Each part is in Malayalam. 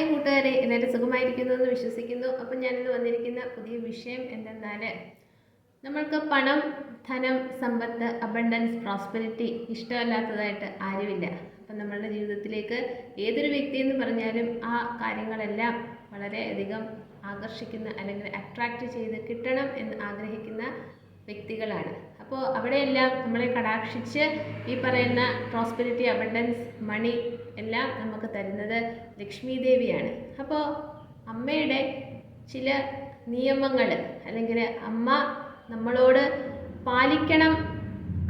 ഹായ് കൂട്ടുകാരെ എല്ലാവരും സുഖമായിരിക്കുന്നു എന്ന് വിശ്വസിക്കുന്നു. അപ്പം ഞാനിന്ന് വന്നിരിക്കുന്ന പുതിയ വിഷയം എന്തെന്നാൽ നമ്മൾക്ക് പണം ധനം സമ്പത്ത് അബണ്ടൻസ് പ്രോസ്പെരിറ്റി ഇഷ്ടമല്ലാത്തതായിട്ട് ആരുമില്ല. അപ്പം നമ്മളുടെ ജീവിതത്തിലേക്ക് ഏതൊരു വ്യക്തി എന്ന് പറഞ്ഞാലും ആ കാര്യങ്ങളെല്ലാം വളരെയധികം ആകർഷിക്കുന്ന അല്ലെങ്കിൽ അട്രാക്റ്റ് ചെയ്ത് കിട്ടണം എന്ന് ആഗ്രഹിക്കുന്ന വ്യക്തികളാണ്. അപ്പോൾ അവിടെയെല്ലാം നമ്മളെ കടാക്ഷിച്ച് ഈ പറയുന്ന പ്രോസ്പെരിറ്റി അബണ്ടൻസ് മണി എല്ലാം നമുക്ക് തരുന്നത് ലക്ഷ്മി ദേവിയാണ് അപ്പോൾ അമ്മയുടെ ചില നിയമങ്ങൾ അല്ലെങ്കിൽ അമ്മ നമ്മളോട് പാലിക്കണം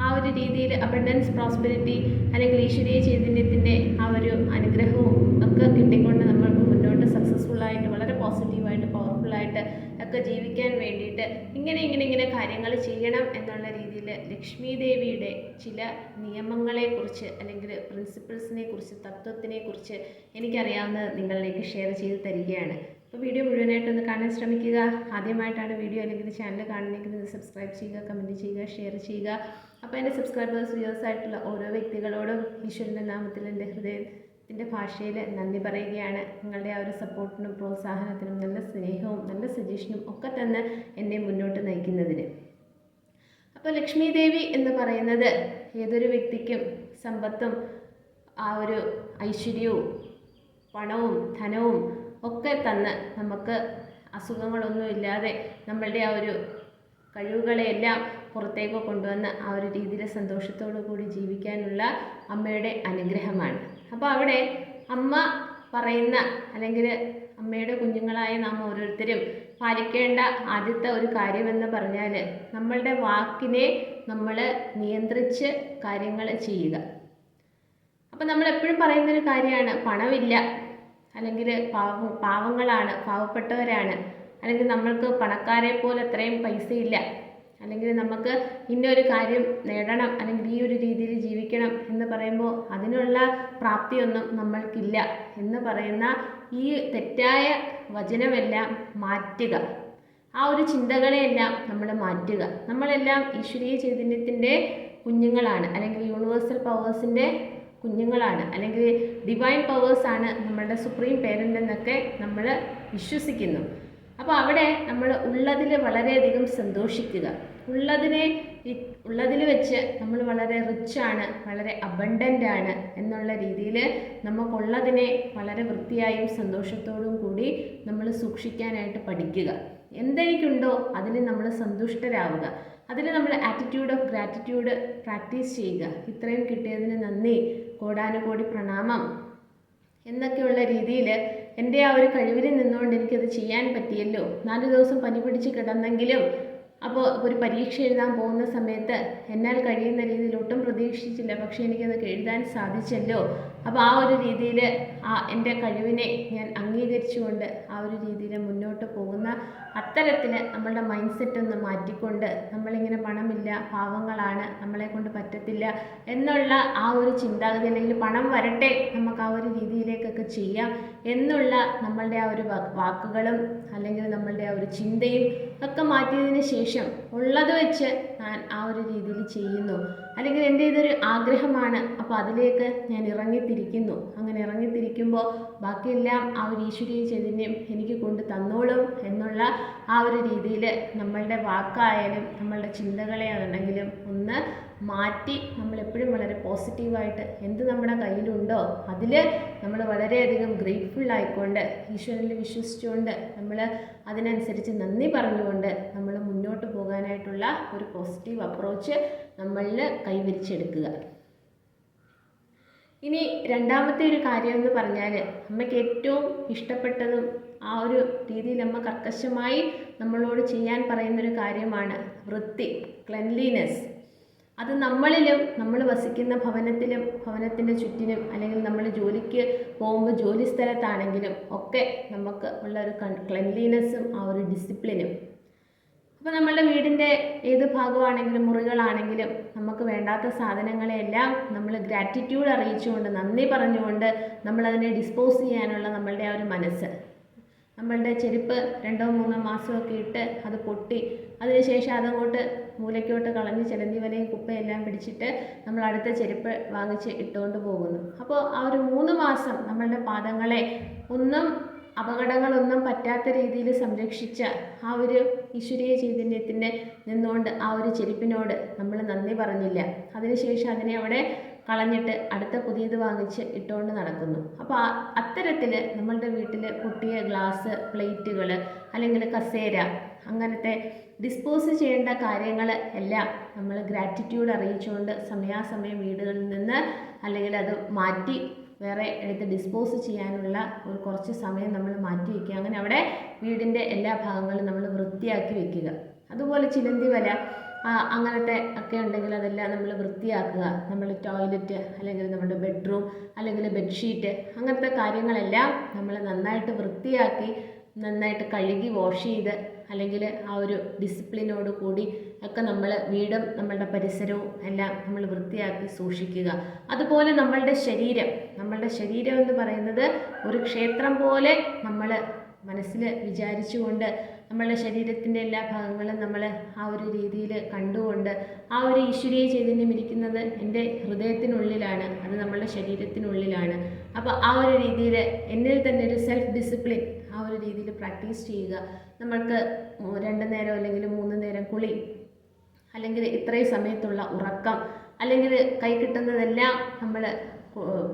ആ ഒരു രീതിയിൽ അബണ്ടൻസ് പ്രോസ്പെരിറ്റി അല്ലെങ്കിൽ ഈശ്വരീയ ചൈതന്യത്തിന്റെ ആ ഒരു അനുഗ്രഹവും ഒക്കെ കിട്ടിക്കൊണ്ട് നമ്മൾക്ക് മുന്നോട്ട് സക്സസ്ഫുള്ളായിട്ട് വളരെ പോസിറ്റീവായിട്ട് പവർഫുള്ളായിട്ട് ഒക്കെ ജീവിക്കാൻ വേണ്ടിയിട്ട് ഇങ്ങനെ ഇങ്ങനെ ഇങ്ങനെ കാര്യങ്ങൾ ചെയ്യണം എന്നുള്ള രീതിയിൽ ലക്ഷ്മി ദേവിയുടെ ചില നിയമങ്ങളെക്കുറിച്ച് അല്ലെങ്കിൽ പ്രിൻസിപ്പിൾസിനെ കുറിച്ച് തത്വത്തിനെ കുറിച്ച് എനിക്കറിയാവുന്നത് നിങ്ങളിലേക്ക് ഷെയർ ചെയ്ത് തരികയാണ്. അപ്പോൾ വീഡിയോ മുഴുവനായിട്ടൊന്ന് കാണാൻ ശ്രമിക്കുക. ആദ്യമായിട്ടാണ് വീഡിയോ അല്ലെങ്കിൽ ചാനൽ കാണുന്നെങ്കിൽ സബ്സ്ക്രൈബ് ചെയ്യുക കമന്റ് ചെയ്യുക ഷെയർ ചെയ്യുക. അപ്പോൾ എന്റെ സബ്സ്ക്രൈബേഴ്സ് വ്യൂവേഴ്സ് ആയിട്ടുള്ള ഓരോ വ്യക്തികളോടും ഈശ്വരന്റെ നാമത്തിൽ എന്റെ ഹൃദയത്തിന്റെ ഭാഷയിൽ നന്ദി പറയുകയാണ്. നിങ്ങളുടെ ആ ഒരു സപ്പോർട്ടിനും പ്രോത്സാഹനത്തിനും നല്ല സ്നേഹവും നല്ല സജഷനും ഒക്കെ തന്നെ എന്നെ മുന്നോട്ട് നയിക്കുന്നതിന്. അപ്പോൾ ലക്ഷ്മി ദേവി എന്ന് പറയുന്നത് ഏതൊരു വ്യക്തിക്കും സമ്പത്തും ആ ഒരു ഐശ്വര്യവും പണവും ധനവും ഒക്കെ തന്ന് നമുക്ക് അസുഖങ്ങളൊന്നുമില്ലാതെ നമ്മളുടെ ആ ഒരു കഴിവുകളെയെല്ലാം പുറത്തേക്ക് കൊണ്ടുവന്ന് ആ ഒരു രീതിയിൽ സന്തോഷത്തോടു കൂടി ജീവിക്കാനുള്ള അമ്മയുടെ അനുഗ്രഹമാണ്. അപ്പോൾ അവിടെ അമ്മ പറയുന്ന അല്ലെങ്കിൽ അമ്മയുടെ കുഞ്ഞുങ്ങളായ നാം ഓരോരുത്തരും പാലിക്കേണ്ട ആദ്യത്തെ ഒരു കാര്യമെന്ന് പറഞ്ഞാൽ നമ്മളുടെ വാക്കിനെ നമ്മൾ നിയന്ത്രിച്ച് കാര്യങ്ങൾ ചെയ്യുക. അപ്പം നമ്മൾ എപ്പോഴും പറയുന്നൊരു കാര്യമാണ് പണമില്ല അല്ലെങ്കിൽ പാവ പാവങ്ങളാണ് പാവപ്പെട്ടവരാണ് അല്ലെങ്കിൽ നമ്മൾക്ക് പണക്കാരെ പോലെ അത്രയും പൈസ ഇല്ല അല്ലെങ്കിൽ നമുക്ക് ഇന്നൊരു കാര്യം നേടണം അല്ലെങ്കിൽ ഈ ഒരു രീതിയിൽ ജീവിക്കണം എന്ന് പറയുമ്പോൾ അതിനുള്ള പ്രാപ്തിയൊന്നും നമ്മൾക്കില്ല എന്ന് പറയുന്ന ഈ തെറ്റായ വചനമെല്ലാം മാറ്റുക. ആ ഒരു ചിന്തകളെയെല്ലാം നമ്മൾ മാറ്റുക. നമ്മളെല്ലാം ഈശ്വരീയ ചൈതന്യത്തിന്റെ കുഞ്ഞുങ്ങളാണ് അല്ലെങ്കിൽ യൂണിവേഴ്സൽ പവേഴ്സിന്റെ കുഞ്ഞുങ്ങളാണ് അല്ലെങ്കിൽ ഡിവൈൻ പവേഴ്സാണ് നമ്മളുടെ സുപ്രീം പേരന്റ് എന്നൊക്കെ നമ്മൾ വിശ്വസിക്കുന്നു. അപ്പോൾ അവിടെ നമ്മൾ ഉള്ളതിൽ വളരെയധികം സന്തോഷിക്കുക. ഉള്ളതിനെ ഉള്ളതിൽ വെച്ച് നമ്മൾ വളരെ റിച്ചാണ് വളരെ അബണ്ടന്റ് ആണ് എന്നുള്ള രീതിയിൽ നമുക്കുള്ളതിനെ വളരെ വൃത്തിയായും സന്തോഷത്തോടും കൂടി നമ്മൾ സൂക്ഷിക്കാനായിട്ട് പഠിക്കുക. എന്തെനിക്കുണ്ടോ അതിൽ നമ്മൾ സന്തുഷ്ടരാവുക. അതിൽ നമ്മൾ ആറ്റിറ്റ്യൂഡ് ഓഫ് ഗ്രാറ്റിറ്റ്യൂഡ് പ്രാക്ടീസ് ചെയ്യുക. ഇത്രയും കിട്ടിയതിന് നന്ദി. കോടാനുകോടി പ്രണാമം. എന്നൊക്കെയുള്ള രീതിയിൽ എന്റെ ആ ഒരു കഴിവിൽ നിന്നുകൊണ്ട് എനിക്കത് ചെയ്യാൻ പറ്റിയല്ലോ. നാല് ദിവസം പനി പിടിച്ച് കിടന്നെങ്കിലും അപ്പോൾ ഒരു പരീക്ഷ എഴുതാൻ പോകുന്ന സമയത്ത് എന്നാൽ കഴിയുന്ന രീതിയിൽ ഒട്ടും പ്രതീക്ഷിച്ചില്ല. പക്ഷേ എനിക്കത് എഴുതാൻ സാധിച്ചല്ലോ. അപ്പോൾ ആ ഒരു രീതിയിൽ ആ എന്റെ കഴിവിനെ ഞാൻ അംഗീകരിച്ചുകൊണ്ട് ആ ഒരു രീതിയിൽ മുന്നോട്ട് പോകുന്ന അത്തരത്തിൽ നമ്മളുടെ മൈൻഡ് സെറ്റ് ഒന്ന് മാറ്റിക്കൊണ്ട് നമ്മളിങ്ങനെ പണമില്ല പാവങ്ങളാണ് നമ്മളെ കൊണ്ട് പറ്റത്തില്ല എന്നുള്ള ആ ഒരു ചിന്താഗതി അല്ലെങ്കിൽ പണം വരട്ടെ നമുക്ക് ആ ഒരു രീതിയിലേക്കൊക്കെ ചെയ്യാം. എന്നുള്ള നമ്മളുടെ ആ ഒരു വാക്കുകളും അല്ലെങ്കിൽ നമ്മളുടെ ആ ഒരു ചിന്തയും ഒക്കെ മാറ്റിയതിന് ശേഷം ഉള്ളത് വെച്ച് ഞാൻ ആ ഒരു രീതിയിൽ ചെയ്യുന്നു. അല്ലെങ്കിൽ എന്റെ ഇതൊരു ആഗ്രഹമാണ്. അപ്പോൾ അതിലേക്ക് ഞാൻ ഇറങ്ങിത്തിരിക്കുന്നു. അങ്ങനെ ഇറങ്ങിത്തിരിക്കുമ്പോൾ ബാക്കിയെല്ലാം ആ ഒരു ഈശ്വരീയ ചൈതന്യം എനിക്ക് കൊണ്ട് തന്നോളും എന്നുള്ള ആ ഒരു രീതിയിൽ നമ്മളുടെ വാക്കായാലും നമ്മളുടെ ചിന്തകളെയാണെങ്കിലും ഒന്ന് മാറ്റി നമ്മൾ എപ്പോഴും വളരെ പോസിറ്റീവായിട്ട് എന്ത് നമ്മുടെ കയ്യിലുണ്ടോ അതിൽ നമ്മൾ വളരെയധികം ഗ്രേറ്റ്ഫുൾ ആയിക്കൊണ്ട് ഈശ്വരനിൽ വിശ്വസിച്ചുകൊണ്ട് നമ്മൾ അതിനനുസരിച്ച് നന്ദി പറഞ്ഞുകൊണ്ട് നമ്മൾ മുന്നോട്ട് പോകാനായിട്ടുള്ള ഒരു പോസിറ്റീവ് അപ്രോച്ച് നമ്മളിൽ കൈവരിച്ചെടുക്കുക. ഇനി രണ്ടാമത്തെ ഒരു കാര്യം എന്ന് പറഞ്ഞാൽ അമ്മയ്ക്ക് ഏറ്റവും ഇഷ്ടപ്പെട്ടതും ആ ഒരു രീതിയിൽ അമ്മ കർക്കശമായി നമ്മളോട് ചെയ്യാൻ പറയുന്നൊരു കാര്യമാണ് വൃത്തി ക്ലെൻലിനെസ് അത് നമ്മളിലും നമ്മൾ വസിക്കുന്ന ഭവനത്തിലും ഭവനത്തിന്റെ ചുറ്റിനും അല്ലെങ്കിൽ നമ്മൾ ജോലിക്ക് പോകുമ്പോൾ ജോലി സ്ഥലത്താണെങ്കിലും ഒക്കെ നമുക്ക് ഉള്ള ഒരു ക്ലെൻലിനെസ്സും ആ ഒരു ഡിസിപ്ലിനും അപ്പോൾ നമ്മളുടെ വീടിന്റെ ഏത് ഭാഗമാണെങ്കിലും മുറികളാണെങ്കിലും നമുക്ക് വേണ്ടാത്ത സാധനങ്ങളെല്ലാം നമ്മൾ ഗ്രാറ്റിറ്റ്യൂഡ് അറിയിച്ചുകൊണ്ട് നന്ദി പറഞ്ഞുകൊണ്ട് നമ്മളതിനെ ഡിസ്പോസ് ചെയ്യാനുള്ള നമ്മളുടെ ആ ഒരു മനസ്സ്. നമ്മളുടെ ചെരുപ്പ് രണ്ടോ മൂന്നോ മാസമൊക്കെ ഇട്ട് അത് പൊട്ടി അതിനുശേഷം അതങ്ങോട്ട് മൂലയ്ക്കോട്ട് കളഞ്ഞ് ചിലന്തി വലയും കുപ്പയെല്ലാം പിടിച്ചിട്ട് നമ്മൾ അടുത്ത ചെരുപ്പ് വാങ്ങിച്ച് ഇട്ടുകൊണ്ട് പോകുന്നു. അപ്പോൾ ആ ഒരു മൂന്ന് മാസം നമ്മളുടെ പാദങ്ങളെ ഒന്നും അപകടങ്ങളൊന്നും പറ്റാത്ത രീതിയിൽ സംരക്ഷിച്ച ആ ഒരു ഈശ്വരീയ ചൈതന്യത്തിന്റെ നിന്നുകൊണ്ട് ആ ഒരു ചെരുപ്പിനോട് നമ്മൾ നന്ദി പറഞ്ഞില്ല. അതിനുശേഷം അതിനെ അവിടെ കളഞ്ഞിട്ട് അടുത്ത പുതിയത് വാങ്ങിച്ച് ഇട്ടുകൊണ്ട് നടക്കുന്നു. അപ്പോൾ അത്തരത്തിൽ നമ്മളുടെ വീട്ടിൽ പൊട്ടിയ ഗ്ലാസ് പ്ലേറ്റുകൾ അല്ലെങ്കിൽ കസേര അങ്ങനത്തെ ഡിസ്പോസ് ചെയ്യേണ്ട കാര്യങ്ങൾ എല്ലാം നമ്മൾ ഗ്രാറ്റിറ്റ്യൂഡ് അറിയിച്ചുകൊണ്ട് സമയാസമയം വീടുകളിൽ നിന്ന് അല്ലെങ്കിൽ അത് മാറ്റി വേറെ എടുത്ത് ഡിസ്പോസ് ചെയ്യാനുള്ള ഒരു കുറച്ച് സമയം നമ്മൾ മാറ്റി വയ്ക്കുക. അങ്ങനെ അവിടെ വീടിന്റെ എല്ലാ ഭാഗങ്ങളും നമ്മൾ വൃത്തിയാക്കി വെക്കുക അതുപോലെ ചിലന്തി വല അങ്ങനത്തെ ഒക്കെ ഉണ്ടെങ്കിൽ അതെല്ലാം നമ്മൾ വൃത്തിയാക്കുക. നമ്മൾ ടോയ്ലറ്റ് അല്ലെങ്കിൽ നമ്മുടെ ബെഡ്റൂം അല്ലെങ്കിൽ ബെഡ്ഷീറ്റ് അങ്ങനത്തെ കാര്യങ്ങളെല്ലാം നമ്മൾ നന്നായിട്ട് വൃത്തിയാക്കി നന്നായിട്ട് കഴുകി വാഷ് ചെയ്ത് അല്ലെങ്കിൽ ആ ഒരു ഡിസിപ്ലിനോട് കൂടി ഒക്കെ നമ്മൾ വീടും നമ്മളുടെ പരിസരവും എല്ലാം നമ്മൾ വൃത്തിയാക്കി സൂക്ഷിക്കുക. അതുപോലെ നമ്മളുടെ ശരീരം. നമ്മളുടെ ശരീരം എന്ന് പറയുന്നത് ഒരു ക്ഷേത്രം പോലെ നമ്മൾ മനസ്സിൽ വിചാരിച്ചുകൊണ്ട് നമ്മളുടെ ശരീരത്തിന്റെ എല്ലാ ഭാഗങ്ങളും നമ്മൾ ആ ഒരു രീതിയിൽ കണ്ടുകൊണ്ട് ആ ഒരു ഈശ്വരീയ ചൈതന്യം ഇരിക്കുന്നത് എന്റെ ഹൃദയത്തിനുള്ളിലാണ്. അത് നമ്മളുടെ ശരീരത്തിനുള്ളിലാണ്. അപ്പോൾ ആ ഒരു രീതിയിൽ എന്നിൽ തന്നെ ഒരു സെൽഫ് ഡിസിപ്ലിൻ ആ ഒരു രീതിയിൽ പ്രാക്ടീസ് ചെയ്യുക. നമ്മൾക്ക് രണ്ട് നേരം അല്ലെങ്കിൽ മൂന്ന് നേരം കുളി അല്ലെങ്കിൽ ഇത്രയും സമയത്തുള്ള ഉറക്കം അല്ലെങ്കിൽ കൈ കിട്ടുന്നതെല്ലാം നമ്മൾ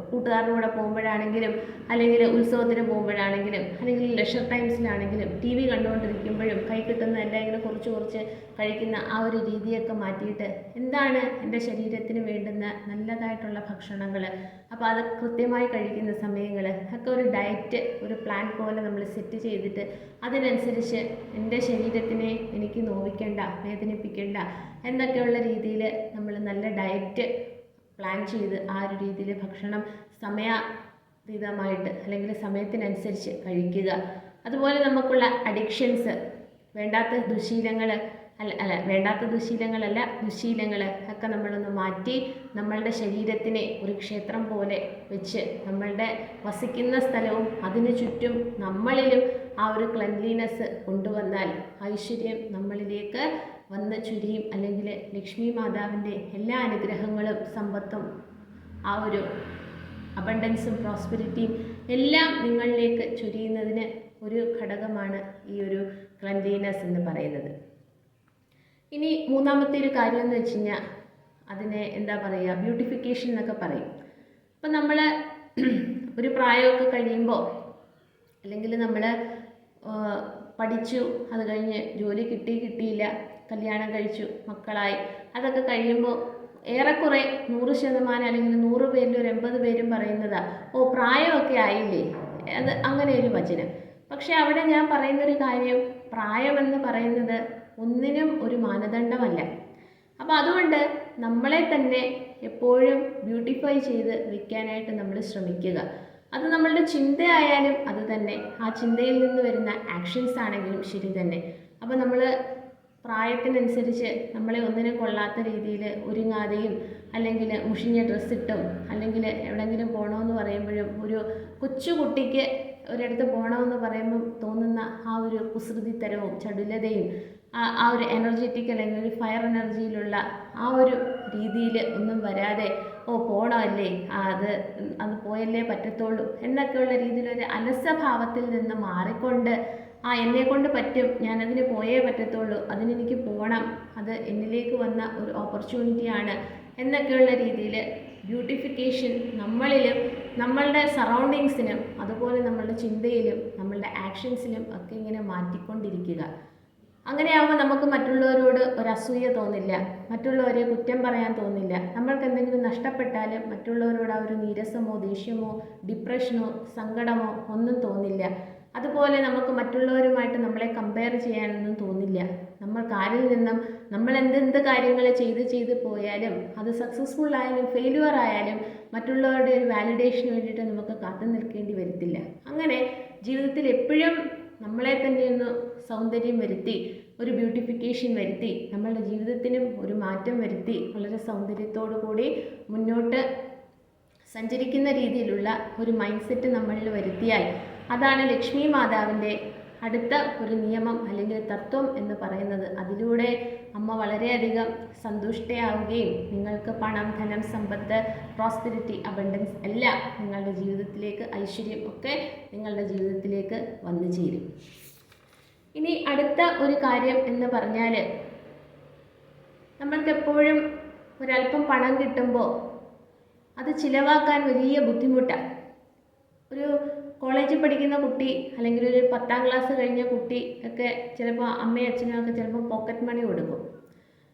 കൂട്ടുകാരുടെ കൂടെ പോകുമ്പോഴാണെങ്കിലും അല്ലെങ്കിൽ ഉത്സവത്തിന് പോകുമ്പോഴാണെങ്കിലും അല്ലെങ്കിൽ ലെഷർ ടൈംസിലാണെങ്കിലും ടി വി കണ്ടുകൊണ്ടിരിക്കുമ്പോഴും കൈ കിട്ടുന്നതെല്ലാം ഇങ്ങനെ കുറച്ച് കുറച്ച് കഴിക്കുന്ന ആ ഒരു രീതിയൊക്കെ മാറ്റിയിട്ട് എന്താണ് എന്റെ ശരീരത്തിന് വേണ്ടുന്ന നല്ലതായിട്ടുള്ള ഭക്ഷണങ്ങൾ? അപ്പോൾ അത് കൃത്യമായി കഴിക്കുന്ന സമയങ്ങൾ ഒക്കെ ഒരു ഡയറ്റ് ഒരു പ്ലാൻ പോലെ നമ്മൾ സെറ്റ് ചെയ്തിട്ട് അതിനനുസരിച്ച് എന്റെ ശരീരത്തിനെ എനിക്ക് നോവിക്കേണ്ട വേദനിപ്പിക്കേണ്ട എന്നൊക്കെയുള്ള രീതിയിൽ നമ്മൾ നല്ല ഡയറ്റ് പ്ലാൻ ചെയ്ത് ആ ഒരു രീതിയിൽ ഭക്ഷണം സമയാതീതമായിട്ട് അല്ലെങ്കിൽ സമയത്തിനനുസരിച്ച് കഴിക്കുക. അതുപോലെ നമുക്കുള്ള അഡിക്ഷൻസ് വേണ്ടാത്ത ദുശീലങ്ങൾ അല്ല അല്ല വേണ്ടാത്ത ദുശീലങ്ങളല്ല ദുശീലങ്ങൾ ഒക്കെ നമ്മളൊന്ന് മാറ്റി നമ്മളുടെ ശരീരത്തിനെ ഒരു ക്ഷേത്രം പോലെ വെച്ച് നമ്മളുടെ വസിക്കുന്ന സ്ഥലവും അതിനു ചുറ്റും നമ്മളിലും ആ ഒരു ക്ലെൻലിനെസ് കൊണ്ടുവന്നാൽ ഐശ്വര്യം നമ്മളിലേക്ക് വന്ന് ചുരിയും അല്ലെങ്കിൽ ലക്ഷ്മി മാതാവിന്റെ എല്ലാ അനുഗ്രഹങ്ങളും സമ്പത്തും ആ ഒരു അബണ്ടൻസും പ്രോസ്പെരിറ്റിയും എല്ലാം നിങ്ങളിലേക്ക് ചൊരിയുന്നതിന് ഒരു ഘടകമാണ് ഈ ഒരു ക്ലൻലിനെസ് എന്ന് പറയുന്നത്. ഇനി മൂന്നാമത്തെ ഒരു കാര്യം എന്ന് വെച്ച് കഴിഞ്ഞാൽ അതിനെ എന്താ പറയുക ബ്യൂട്ടിഫിക്കേഷൻ എന്നൊക്കെ പറയും. അപ്പം നമ്മൾ ഒരു പ്രായമൊക്കെ കഴിയുമ്പോൾ അല്ലെങ്കിൽ നമ്മൾ പഠിച്ചു അത് കഴിഞ്ഞ് ജോലി കിട്ടി കിട്ടിയില്ല കല്യാണം കഴിച്ചു മക്കളായി. അതൊക്കെ കഴിയുമ്പോൾ ഏറെക്കുറെ നൂറ് ശതമാനം അല്ലെങ്കിൽ നൂറ് പേരിൽ ഒരു എൺപത് പേരും പറയുന്നതാ ഓ പ്രായമൊക്കെ ആയില്ലേ? അത് അങ്ങനെ ഒരു വചനം. പക്ഷെ അവിടെ ഞാൻ പറയുന്നൊരു കാര്യം പ്രായമെന്ന് പറയുന്നത് ഒന്നിനും ഒരു മാനദണ്ഡമല്ല. അപ്പോൾ അതുകൊണ്ട് നമ്മളെ തന്നെ എപ്പോഴും ബ്യൂട്ടിഫൈ ചെയ്ത് വയ്ക്കാനായിട്ട് നമ്മൾ ശ്രമിക്കുക. അത് നമ്മളുടെ ചിന്തയായാലും അത് തന്നെ. ആ ചിന്തയിൽ നിന്ന് വരുന്ന ആക്ഷൻസ് ആണെങ്കിലും ശരി തന്നെ. അപ്പോൾ നമ്മൾ പ്രായത്തിനനുസരിച്ച് നമ്മളെ ഒന്നിനും കൊള്ളാത്ത രീതിയിൽ ഒരുങ്ങാതെയും അല്ലെങ്കിൽ മുഷിഞ്ഞ ഡ്രസ്സിട്ടും അല്ലെങ്കിൽ എവിടെയെങ്കിലും പോകണമെന്ന് പറയുമ്പോഴും ഒരു കൊച്ചു കുട്ടിക്ക് ഒരിടത്ത് പോകണമെന്ന് പറയുമ്പം തോന്നുന്ന ആ ഒരു കുസൃതിത്തരവും ചടുലതയും ആ ഒരു എനർജറ്റിക് അല്ലെങ്കിൽ ഒരു ഫയർ എനർജിയിലുള്ള ആ ഒരു രീതിയിൽ ഒന്നും വരാതെ ഓ പോണമല്ലേ അത് അത് പോയല്ലേ പറ്റത്തുള്ളൂ എന്നൊക്കെയുള്ള രീതിയിലൊരു അലസഭാവത്തിൽ നിന്ന് മാറിക്കൊണ്ട് ആ എന്നെ കൊണ്ട് പറ്റും. ഞാനതിന് പോയേ പറ്റത്തുള്ളൂ. അതിനെനിക്ക് പോകണം അത് എന്നിലേക്ക് വന്ന ഒരു ഓപ്പർച്യൂണിറ്റിയാണ് എന്നൊക്കെയുള്ള രീതിയിൽ ബ്യൂട്ടിഫിക്കേഷൻ നമ്മളിലും നമ്മളുടെ സറൗണ്ടിങ്സിനും അതുപോലെ നമ്മളുടെ ചിന്തയിലും നമ്മളുടെ ആക്ഷൻസിലും ഒക്കെ ഇങ്ങനെ മാറ്റിക്കൊണ്ടിരിക്കുക. അങ്ങനെയാകുമ്പോൾ നമുക്ക് മറ്റുള്ളവരോട് ഒരു അസൂയ തോന്നില്ല. മറ്റുള്ളവരെ കുറ്റം പറയാൻ തോന്നില്ല. നമ്മൾക്ക് എന്തെങ്കിലും നഷ്ടപ്പെട്ടാലും മറ്റുള്ളവരോട് ആ ഒരു നീരസമോ ദേഷ്യമോ ഡിപ്രഷനോ സങ്കടമോ ഒന്നും തോന്നില്ല. അതുപോലെ നമുക്ക് മറ്റുള്ളവരുമായിട്ട് നമ്മളെ കമ്പയർ ചെയ്യാനൊന്നും തോന്നില്ല. നമ്മൾ ആരിൽ നിന്നും നമ്മൾ എന്തെന്ത് കാര്യങ്ങൾ ചെയ്ത് ചെയ്ത് പോയാലും അത് സക്സസ്ഫുൾ ആയാലും ഫെയിലുവർ ആയാലും മറ്റുള്ളവരുടെ ഒരു വാലിഡേഷന് വേണ്ടിയിട്ട് നമുക്ക് കാത്തു നിൽക്കേണ്ടി വരത്തില്ല. അങ്ങനെ ജീവിതത്തിൽ എപ്പോഴും നമ്മളെ തന്നെ ഒന്ന് സൗന്ദര്യം വരുത്തി ഒരു ബ്യൂട്ടിഫിക്കേഷൻ വരുത്തി നമ്മളുടെ ജീവിതത്തിനും ഒരു മാറ്റം വരുത്തി വളരെ സൗന്ദര്യത്തോടു കൂടി മുന്നോട്ട് സഞ്ചരിക്കുന്ന രീതിയിലുള്ള ഒരു മൈൻഡ് സെറ്റ് നമ്മളിൽ വരുത്തിയാൽ അതാണ് ലക്ഷ്മി മാതാവിന്റെ അടുത്ത ഒരു നിയമം അല്ലെങ്കിൽ തത്വം എന്ന് പറയുന്നത്. അതിലൂടെ അമ്മ വളരെയധികം സന്തുഷ്ടയാവുകയും നിങ്ങൾക്ക് പണം ധനം സമ്പത്ത് പ്രോസ്പെരിറ്റി അബണ്ടൻസ് എല്ലാം നിങ്ങളുടെ ജീവിതത്തിലേക്ക് ഐശ്വര്യം ഒക്കെ നിങ്ങളുടെ ജീവിതത്തിലേക്ക് വന്നു ചേരും. ഇനി അടുത്ത ഒരു കാര്യം എന്ന് പറഞ്ഞാൽ നമ്മൾക്ക് എപ്പോഴും ഒരല്പം പണം കിട്ടുമ്പോൾ അത് ചിലവാക്കാൻ വലിയ ബുദ്ധിമുട്ടാണ്. ഒരു കോളേജിൽ പഠിക്കുന്ന കുട്ടി അല്ലെങ്കിൽ ഒരു പത്താം ക്ലാസ് കഴിഞ്ഞ കുട്ടി ഒക്കെ ചിലപ്പോൾ അമ്മയും അച്ഛനും ഒക്കെ ചിലപ്പോൾ പോക്കറ്റ് മണി കൊടുക്കും.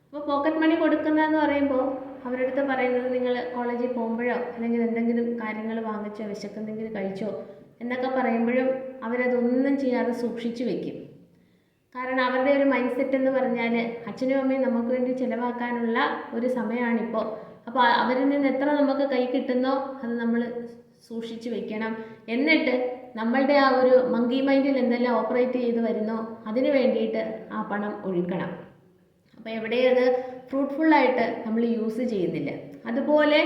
അപ്പോൾ പോക്കറ്റ് മണി കൊടുക്കുന്നതെന്ന് പറയുമ്പോൾ അവരുടെ അടുത്ത് പറയുന്നത് നിങ്ങൾ കോളേജിൽ പോകുമ്പോഴോ അല്ലെങ്കിൽ എന്തെങ്കിലും കാര്യങ്ങൾ വാങ്ങിച്ചോ വിശക്കുന്നെങ്കിൽ കഴിച്ചോ എന്നൊക്കെ പറയുമ്പോഴും അവരതൊന്നും ചെയ്യാതെ സൂക്ഷിച്ചു വെക്കും. കാരണം അവരുടെ ഒരു മൈൻഡ് സെറ്റ് എന്ന് പറഞ്ഞാൽ അച്ഛനും അമ്മയും നമുക്ക് വേണ്ടി ചിലവാക്കാനുള്ള ഒരു സമയമാണിപ്പോൾ. അപ്പോൾ അവരിൽ നിന്ന് എത്ര നമുക്ക് കൈ കിട്ടുന്നോ അത് നമ്മൾ സൂക്ഷിച്ചു വെക്കണം. എന്നിട്ട് നമ്മളുടെ ആ ഒരു മങ്കി മൈൻഡിൽ എന്തെല്ലാം ഓപ്പറേറ്റ് ചെയ്ത് വരുന്നോ അതിന് വേണ്ടിയിട്ട് ആ പണം ഒഴുക്കണം. അപ്പോൾ എവിടെയും അത് ഫ്രൂട്ട്ഫുള്ളായിട്ട് നമ്മൾ യൂസ് ചെയ്യുന്നില്ല. അതുപോലെ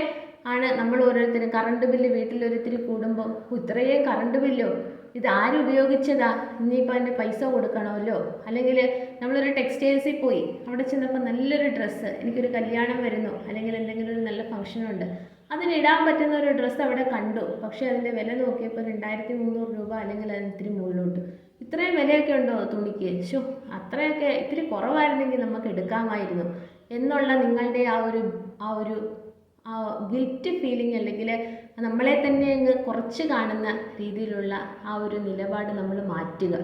ആണ് നമ്മൾ ഓരോരുത്തരും കറണ്ട് ബില്ല് വീട്ടിൽ ഓരോരുത്തർ കൂടുമ്പോൾ ഇത്രയും കറണ്ട് ബില്ലോ ഇത് ആരുപയോഗിച്ചതാ ഇനിയിപ്പോൾ അതിന്റെ പൈസ കൊടുക്കണമല്ലോ? അല്ലെങ്കിൽ നമ്മളൊരു ടെക്സ്റ്റൈൽസിൽ പോയി അവിടെ ചെന്നപ്പോൾ നല്ലൊരു ഡ്രസ്സ് എനിക്കൊരു കല്യാണം വരുന്നു അല്ലെങ്കിൽ എന്തെങ്കിലും ഒരു നല്ല ഫംഗ്ഷനുണ്ട് അതിന് ഇടാൻ പറ്റുന്ന ഒരു ഡ്രസ്സ് അവിടെ കണ്ടു. പക്ഷേ അതിന്റെ വില നോക്കിയപ്പോൾ രണ്ടായിരത്തി മുന്നൂറ് രൂപ അല്ലെങ്കിൽ അതിന് ഇത്തിരി മുകളിലോട്ട്. ഇത്രയും വിലയൊക്കെ ഉണ്ടോ തുണിക്ക്? ശോ അത്രയൊക്കെ ഇത്തിരി കുറവായിരുന്നെങ്കിൽ നമുക്ക് എടുക്കാമായിരുന്നു. എന്നുള്ള നിങ്ങളുടെ ആ ഒരു ആ ഒരു ആ ഗിൽറ്റ് ഫീലിംഗ് അല്ലെങ്കിൽ നമ്മളെ തന്നെ അങ്ങ് കുറച്ച് കാണുന്ന രീതിയിലുള്ള ആ ഒരു നിലപാട് നമ്മൾ മാറ്റുക.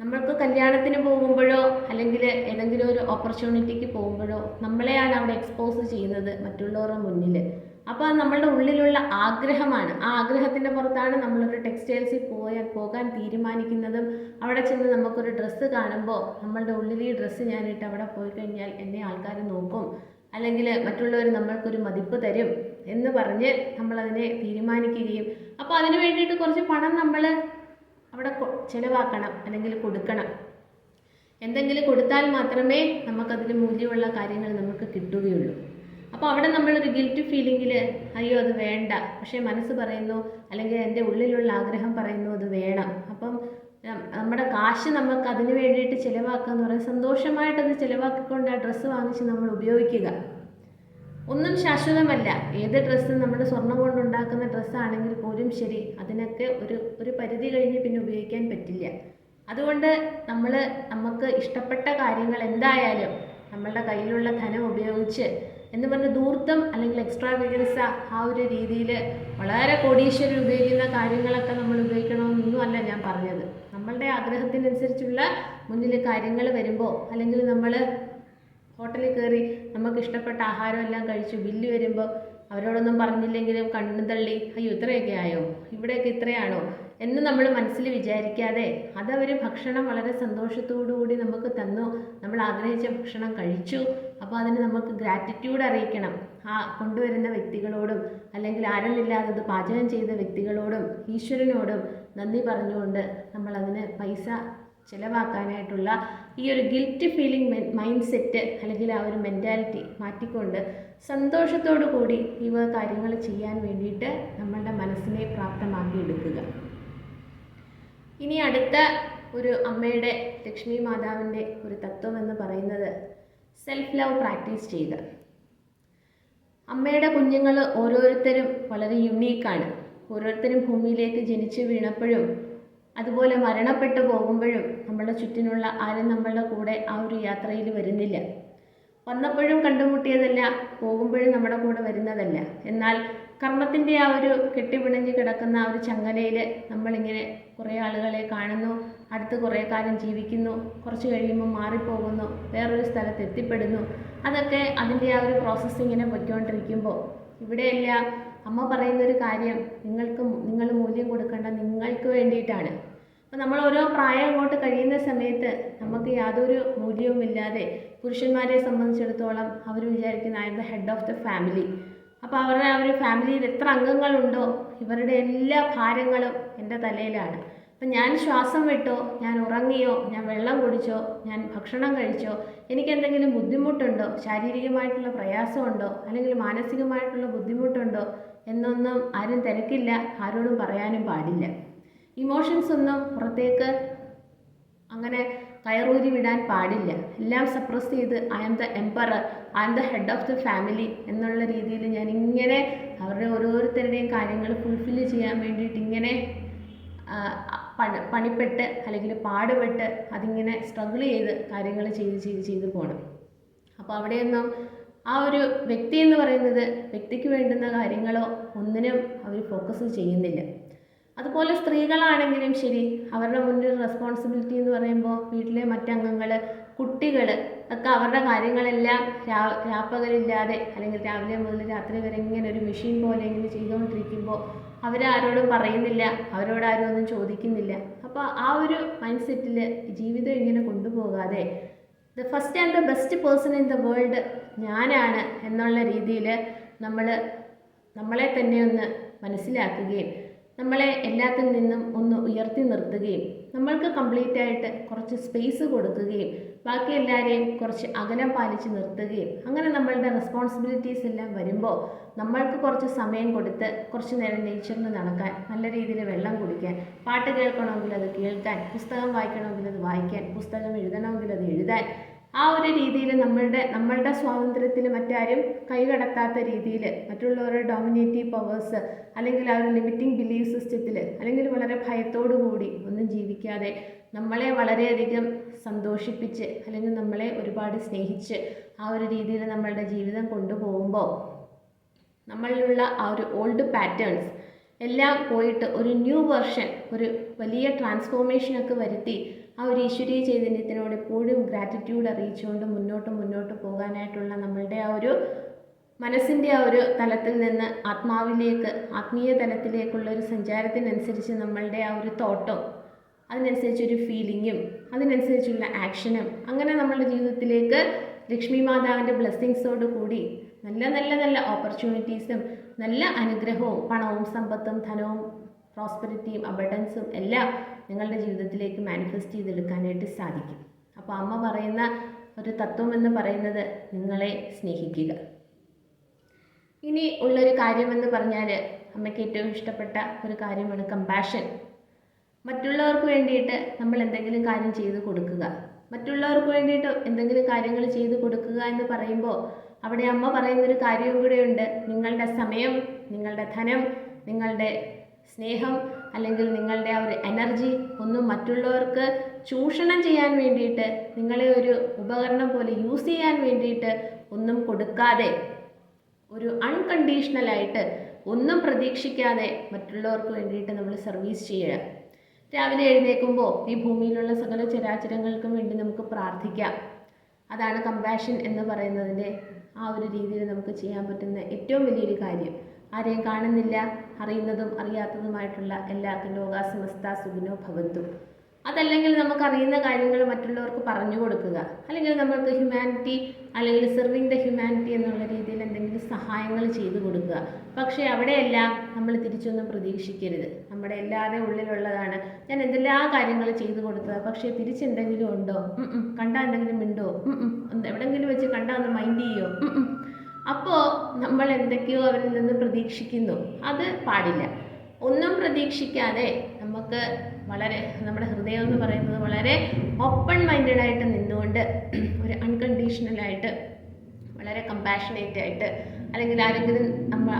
നമ്മൾക്ക് കല്യാണത്തിന് പോകുമ്പോഴോ അല്ലെങ്കിൽ ഏതെങ്കിലും ഒരു ഓപ്പർച്യൂണിറ്റിക്ക് പോകുമ്പോഴോ നമ്മളെയാണ് അവിടെ എക്സ്പോസ് ചെയ്യുന്നത് മറ്റുള്ളവരുടെ മുന്നിൽ. അപ്പോൾ അത് നമ്മളുടെ ഉള്ളിലുള്ള ആഗ്രഹമാണ്. ആ ആഗ്രഹത്തിന്റെ പുറത്താണ് നമ്മളൊരു ടെക്സ്റ്റൈൽസിൽ പോയാൽ പോകാൻ തീരുമാനിക്കുന്നതും അവിടെ ചെന്ന് നമുക്കൊരു ഡ്രസ്സ് കാണുമ്പോൾ നമ്മളുടെ ഉള്ളിൽ ഈ ഡ്രസ്സ് ഞാനിട്ട് അവിടെ പോയി കഴിഞ്ഞാൽ എന്നെ ആൾക്കാർ നോക്കും. അല്ലെങ്കിൽ മറ്റുള്ളവർ നമ്മൾക്കൊരു മതിപ്പ് തരും എന്ന് പറഞ്ഞ് നമ്മളതിനെ തീരുമാനിക്കുകയും. അപ്പോൾ അതിന് വേണ്ടിയിട്ട് കുറച്ച് പണം നമ്മൾ അവിടെ ചിലവാക്കണം അല്ലെങ്കിൽ കൊടുക്കണം. എന്തെങ്കിലും കൊടുത്താൽ മാത്രമേ നമുക്കതിന് മൂല്യമുള്ള കാര്യങ്ങൾ നമുക്ക് കിട്ടുകയുള്ളൂ. അപ്പോൾ അവിടെ നമ്മളൊരു ഗിൽറ്റ് ഫീലിങ്ങിൽ അയ്യോ അത് വേണ്ട. പക്ഷേ മനസ്സ് പറയുന്നു അല്ലെങ്കിൽ എന്റെ ഉള്ളിലുള്ള ആഗ്രഹം പറയുന്നു അത് വേണം. അപ്പം നമ്മുടെ കാശ് നമുക്ക് അതിന് വേണ്ടിയിട്ട് ചിലവാക്കുക എന്ന് പറയുന്നത് സന്തോഷമായിട്ടത് ചിലവാക്കിക്കൊണ്ട് ആ ഡ്രസ്സ് വാങ്ങിച്ച് നമ്മൾ ഉപയോഗിക്കുക. ഒന്നും ശാശ്വതമല്ല. ഏത് ഡ്രസ്സും നമ്മുടെ സ്വർണം കൊണ്ടുണ്ടാക്കുന്ന ഡ്രസ്സാണെങ്കിൽ പോലും ശരി അതിനൊക്കെ ഒരു ഒരു പരിധി കഴിഞ്ഞ് പിന്നെ ഉപയോഗിക്കാൻ പറ്റില്ല. അതുകൊണ്ട് നമ്മൾ നമുക്ക് ഇഷ്ടപ്പെട്ട കാര്യങ്ങൾ എന്തായാലും നമ്മളുടെ കയ്യിലുള്ള ധനം ഉപയോഗിച്ച് എന്ന് പറഞ്ഞ ധൂർത്തം അല്ലെങ്കിൽ എക്സ്ട്രാ വികസ ആ ഒരു രീതിയിൽ വളരെ കോടീശ്വരർ ഉപയോഗിക്കുന്ന കാര്യങ്ങളൊക്കെ നമ്മൾ ഉപയോഗിക്കണമെന്നൊന്നും അല്ല ഞാൻ പറഞ്ഞത്. നമ്മളുടെ ആഗ്രഹത്തിനനുസരിച്ചുള്ള മുന്നിൽ കാര്യങ്ങൾ വരുമ്പോൾ അല്ലെങ്കിൽ നമ്മൾ ഹോട്ടലിൽ കയറി നമുക്ക് ഇഷ്ടപ്പെട്ട ആഹാരം എല്ലാം കഴിച്ചു ബില്ല് വരുമ്പോൾ അവരോടൊന്നും പറഞ്ഞില്ലെങ്കിലും കണ്ണു തള്ളി അയ്യോ ഇത്രയൊക്കെ ആയോ? ഇവിടെയൊക്കെ ഇത്രയാണോ? എന്ന് നമ്മൾ മനസ്സിൽ വിചാരിക്കാതെ അതവർ ഭക്ഷണം വളരെ സന്തോഷത്തോടു കൂടി നമുക്ക് തന്നു. നമ്മൾ ആഗ്രഹിച്ച ഭക്ഷണം കഴിച്ചു. അപ്പോൾ അതിന് നമുക്ക് ഗ്രാറ്റിറ്റ്യൂഡ് അറിയിക്കണം. ആ കൊണ്ടുവരുന്ന വ്യക്തികളോടും അല്ലെങ്കിൽ ആരെന്നില്ലാതെ അത് പാചകം ചെയ്ത വ്യക്തികളോടും ഈശ്വരനോടും നന്ദി പറഞ്ഞുകൊണ്ട് നമ്മൾ അതിന് പൈസ ചിലവാക്കാനായിട്ടുള്ള ഈ ഒരു ഗിൽറ്റ് ഫീലിംഗ് മൈൻഡ് സെറ്റ് അല്ലെങ്കിൽ ആ ഒരു മെന്റാലിറ്റി മാറ്റിക്കൊണ്ട് സന്തോഷത്തോടു കൂടി ഇവ കാര്യങ്ങൾ ചെയ്യാൻ വേണ്ടിയിട്ട് നമ്മളുടെ മനസ്സിനെ പ്രാപ്തമാക്കി എടുക്കുക. ഇനി അടുത്ത ഒരു അമ്മയുടെ ലക്ഷ്മി മാതാവിന്റെ ഒരു തത്വം എന്ന് പറയുന്നത് സെൽഫ് ലവ് പ്രാക്ടീസ് ചെയ്യുക അമ്മയുടെ കുഞ്ഞുങ്ങൾ ഓരോരുത്തരും വളരെ യുണീക്കാണ് ഓരോരുത്തരും ഭൂമിയിലേക്ക് ജനിച്ചു വീണപ്പോഴും അതുപോലെ മരണപ്പെട്ടു പോകുമ്പോഴും നമ്മളുടെ ചുറ്റിനുള്ള ആരും നമ്മളുടെ കൂടെ ആ ഒരു യാത്രയിൽ വരുന്നില്ല. വന്നപ്പോഴും കണ്ടുമുട്ടിയതല്ല പോകുമ്പോഴും നമ്മുടെ കൂടെ വരുന്നതല്ല. എന്നാൽ കർമ്മത്തിന്റെ ആ ഒരു കെട്ടിപിണഞ്ഞ് കിടക്കുന്ന ആ ഒരു ചങ്ങലയിൽ നമ്മളിങ്ങനെ കുറേ ആളുകളെ കാണുന്നു. അടുത്ത് കുറേ കാലം ജീവിക്കുന്നു കുറച്ച് കഴിയുമ്പോൾ മാറിപ്പോകുന്നു വേറൊരു സ്ഥലത്ത് എത്തിപ്പെടുന്നു. അതൊക്കെ അതിന്റെ ആ ഒരു പ്രോസസ്സ് ഇങ്ങനെ പൊയ്ക്കൊണ്ടിരിക്കുമ്പോൾ ഇവിടെയെല്ലാം അമ്മ പറയുന്നൊരു കാര്യം നിങ്ങൾക്ക് നിങ്ങൾ മൂല്യം കൊടുക്കേണ്ട നിങ്ങൾക്ക് വേണ്ടിയിട്ടാണ്. അപ്പം നമ്മൾ ഓരോ പ്രായം അങ്ങോട്ട് കഴിയുന്ന സമയത്ത് നമുക്ക് യാതൊരു മൂല്യവുമില്ലാതെ പുരുഷന്മാരെ സംബന്ധിച്ചിടത്തോളം അവർ വിചാരിക്കുന്ന ആയിരുന്നു ഹെഡ് ഓഫ് ദ ഫാമിലി അപ്പോൾ അവരുടെ ആ ഒരു ഫാമിലിയിൽ എത്ര അംഗങ്ങളുണ്ടോ ഇവരുടെ എല്ലാ ഭാരങ്ങളും എന്റെ തലയിലാണ്. അപ്പം ഞാൻ ശ്വാസം വിട്ടോ ഞാൻ ഉറങ്ങിയോ ഞാൻ വെള്ളം കുടിച്ചോ ഞാൻ ഭക്ഷണം കഴിച്ചോ എനിക്ക് എന്തെങ്കിലും ബുദ്ധിമുട്ടുണ്ടോ ശാരീരികമായിട്ടുള്ള പ്രയാസമുണ്ടോ അല്ലെങ്കിൽ മാനസികമായിട്ടുള്ള ബുദ്ധിമുട്ടുണ്ടോ എന്നൊന്നും ആരും തിരക്കില്ല ആരോടും പറയാനും പാടില്ല. ഇമോഷൻസ് ഒന്നും പുറത്തേക്ക് അങ്ങനെ കയറൂരി വിടാൻ പാടില്ല. എല്ലാം സപ്രസ് ചെയ്ത് I am the emperor I am the head of the family എന്നുള്ള രീതിയിൽ ഞാൻ ഇങ്ങനെ അവരുടെ ഓരോരുത്തരുടെയും കാര്യങ്ങൾ ഫുൾഫില്ല് ചെയ്യാൻ വേണ്ടിയിട്ട് ഇങ്ങനെ പണി പണിപ്പെട്ട് അല്ലെങ്കിൽ പാടുപെട്ട് അതിങ്ങനെ സ്ട്രഗിൾ ചെയ്ത് കാര്യങ്ങൾ ചെയ്ത് ചെയ്ത് ചെയ്ത് പോകണം അപ്പോൾ അവിടെയൊന്നും ആ ഒരു വ്യക്തി എന്ന് പറയുന്നത് വ്യക്തിക്ക് വേണ്ടുന്ന കാര്യങ്ങളോ ഒന്നിനും അവർ ഫോക്കസ് ചെയ്യുന്നില്ല. അതുപോലെ സ്ത്രീകളാണെങ്കിലും ശരി അവരുടെ മുന്നിൽ റെസ്പോൺസിബിലിറ്റി എന്ന് പറയുമ്പോൾ വീട്ടിലെ മറ്റംഗങ്ങൾ കുട്ടികൾ ഒക്കെ അവരുടെ കാര്യങ്ങളെല്ലാം രാ രാപ്പകലില്ലാതെ അല്ലെങ്കിൽ രാവിലെ മുതൽ രാത്രി വരെ ഇങ്ങനെ ഒരു മെഷീൻ പോലെ ഇങ്ങനെ ചെയ്തുകൊണ്ടിരിക്കുമ്പോൾ അവരാരോടും പറയുന്നില്ല അവരോട് ആരും ഒന്നും ചോദിക്കുന്നില്ല. അപ്പോൾ ആ ഒരു മൈൻഡ് സെറ്റിൽ ജീവിതം ഇങ്ങനെ കൊണ്ടുപോകാതെ the first and the best person in the world ഞാനാണ് എന്നുള്ള രീതിയിൽ നമ്മൾ നമ്മളെ തന്നെ ഒന്ന് മനസ്സിലാക്കുകയും നമ്മളെ എല്ലാത്തിൽ നിന്നും ഒന്ന് ഉയർത്തി നിർത്തുകയും നമ്മൾക്ക് കംപ്ലീറ്റ് ആയിട്ട് കുറച്ച് സ്പേസ് കൊടുക്കുകയും ബാക്കി എല്ലാവരെയും കുറച്ച് അകലം പാലിച്ച് നിർത്തുകയും അങ്ങനെ നമ്മളുടെ റെസ്പോൺസിബിലിറ്റീസ് എല്ലാം വരുമ്പോൾ നമ്മൾക്ക് കുറച്ച് സമയം കൊടുത്ത് കുറച്ച് നേരം നേച്ചറിൽ നടക്കാൻ നല്ല രീതിയിൽ വെള്ളം കുടിക്കാൻ പാട്ട് കേൾക്കണമെങ്കിൽ അത് കേൾക്കാൻ പുസ്തകം വായിക്കണമെങ്കിൽ അത് വായിക്കാൻ പുസ്തകം എഴുതണമെങ്കിൽ അത് എഴുതാൻ ആ ഒരു രീതിയിൽ നമ്മളുടെ നമ്മളുടെ സ്വാതന്ത്ര്യത്തിൽ മറ്റാരും കൈകടത്താത്ത രീതിയിൽ മറ്റുള്ളവരുടെ ഡോമിനേറ്റീവ് പവേഴ്സ് അല്ലെങ്കിൽ ആ ഒരു ലിമിറ്റിംഗ് ബിലീഫ് സിസ്റ്റത്തിൽ അല്ലെങ്കിൽ വളരെ ഭയത്തോടു കൂടി ഒന്നും ജീവിക്കാതെ നമ്മളെ വളരെയധികം സന്തോഷിപ്പിച്ച് അല്ലെങ്കിൽ നമ്മളെ ഒരുപാട് സ്നേഹിച്ച് ആ ഒരു രീതിയിൽ നമ്മളുടെ ജീവിതം കൊണ്ടുപോകുമ്പോൾ നമ്മളിലുള്ള ആ ഒരു ഓൾഡ് പാറ്റേൺസ് എല്ലാം പോയിട്ട് ഒരു ന്യൂ വെർഷൻ ഒരു വലിയ ട്രാൻസ്ഫോർമേഷനൊക്കെ വരുത്തി ആ ഒരു ഈശ്വരീയ ചൈതന്യത്തിനോട് എപ്പോഴും ഗ്രാറ്റിറ്റ്യൂഡ് അറിയിച്ചുകൊണ്ട് മുന്നോട്ട് മുന്നോട്ട് പോകാനായിട്ടുള്ള നമ്മളുടെ ആ ഒരു മനസ്സിന്റെ ആ ഒരു തലത്തിൽ നിന്ന് ആത്മാവിലേക്ക് ആത്മീയ തലത്തിലേക്കുള്ള ഒരു സഞ്ചാരത്തിനനുസരിച്ച് നമ്മളുടെ ആ ഒരു തോട്ടം അതിനനുസരിച്ചൊരു ഫീലിങ്ങും അതിനനുസരിച്ചുള്ള ആക്ഷനും അങ്ങനെ നമ്മളുടെ ജീവിതത്തിലേക്ക് ലക്ഷ്മി മാതാവിന്റെ ബ്ലെസ്സിങ്സോട് കൂടി നല്ല നല്ല നല്ല ഓപ്പർച്യൂണിറ്റീസും നല്ല അനുഗ്രഹവും പണവും സമ്പത്തും ധനവും പ്രോസ്പെരിറ്റിയും അബഡൻസും എല്ലാം നിങ്ങളുടെ ജീവിതത്തിലേക്ക് മാനിഫെസ്റ്റ് ചെയ്തെടുക്കാനായിട്ട് സാധിക്കും. അപ്പോൾ അമ്മ പറയുന്ന ഒരു തത്വം എന്ന് പറയുന്നത് നിങ്ങളെ സ്നേഹിക്കുക. ഇനി ഉള്ളൊരു കാര്യമെന്ന് പറഞ്ഞാൽ അമ്മയ്ക്ക് ഏറ്റവും ഇഷ്ടപ്പെട്ട ഒരു കാര്യമാണ് കമ്പാഷൻ മറ്റുള്ളവർക്ക് വേണ്ടിയിട്ട് നമ്മൾ എന്തെങ്കിലും കാര്യം ചെയ്തു കൊടുക്കുക. മറ്റുള്ളവർക്ക് വേണ്ടിയിട്ട് എന്തെങ്കിലും കാര്യങ്ങൾ ചെയ്തു കൊടുക്കുക എന്ന് പറയുമ്പോൾ അവിടെ അമ്മ പറയുന്നൊരു കാര്യവും കൂടെയുണ്ട് നിങ്ങളുടെ സമയം നിങ്ങളുടെ ധനം നിങ്ങളുടെ സ്നേഹം അല്ലെങ്കിൽ നിങ്ങളുടെ ആ ഒരു എനർജി ഒന്നും മറ്റുള്ളവർക്ക് ചൂഷണം ചെയ്യാൻ വേണ്ടിയിട്ട് നിങ്ങളെ ഒരു ഉപകരണം പോലെ യൂസ് ചെയ്യാൻ വേണ്ടിയിട്ട് ഒന്നും കൊടുക്കാതെ ഒരു അൺകണ്ടീഷണലായിട്ട് ഒന്നും പ്രതീക്ഷിക്കാതെ മറ്റുള്ളവർക്ക് വേണ്ടിയിട്ട് നമ്മൾ സർവീസ് ചെയ്യുക. രാവിലെ എഴുന്നേൽക്കുമ്പോൾ ഈ ഭൂമിയിലുള്ള സകല ചരാചരങ്ങൾക്കും വേണ്ടി നമുക്ക് പ്രാർത്ഥിക്കാം. അതാണ് കമ്പാഷൻ എന്ന് പറയുന്നതിന്റെ ആ ഒരു രീതിയിൽ നമുക്ക് ചെയ്യാൻ പറ്റുന്ന ഏറ്റവും വലിയൊരു കാര്യം. ആരെയും കാണുന്നില്ല അറിയുന്നതും അറിയാത്തതുമായിട്ടുള്ള എല്ലാവർക്കും ലോകാസമസ്ത സുഖിനോ ഭവന്തു. അതല്ലെങ്കിൽ നമുക്ക് അറിയുന്ന കാര്യങ്ങൾ മറ്റുള്ളവർക്ക് പറഞ്ഞു കൊടുക്കുക. അല്ലെങ്കിൽ നമ്മൾക്ക് ഹ്യൂമാനിറ്റി അല്ലെങ്കിൽ സെർവിങ് ദ ഹ്യൂമാനിറ്റി എന്നുള്ള രീതിയിൽ എന്തെങ്കിലും സഹായങ്ങൾ ചെയ്തു കൊടുക്കുക. പക്ഷേ അവിടെയെല്ലാം നമ്മൾ തിരിച്ചൊന്നും പ്രതീക്ഷിക്കരുത്. നമ്മുടെ എല്ലാവരുടെയും ഉള്ളിലുള്ളതാണ്. ഞാൻ എന്തെല്ലാം കാര്യങ്ങൾ ചെയ്തു കൊടുത്തത്? പക്ഷേ തിരിച്ചെന്തെങ്കിലും ഉണ്ടോ. കണ്ടാൽ എന്തെങ്കിലും ഉണ്ടോ എവിടെങ്കിലും വെച്ച് കണ്ടാൽ ഒന്ന് മൈൻഡ് ചെയ്യോ. അപ്പോൾ നമ്മൾ എന്തൊക്കെയോ അവരിൽ നിന്ന് പ്രതീക്ഷിക്കുന്നു. അത് പാടില്ല. ഒന്നും പ്രതീക്ഷിക്കാതെ നമുക്ക് വളരെ നമ്മുടെ ഹൃദയം എന്ന് പറയുന്നത് വളരെ ഓപ്പൺ മൈൻഡഡ് ആയിട്ട് നിന്നുകൊണ്ട് ഒരു അൺകണ്ടീഷണലായിട്ട് വളരെ കമ്പാഷനേറ്റ് ആയിട്ട് അല്ലെങ്കിൽ ആരെങ്കിലും നമ്മൾ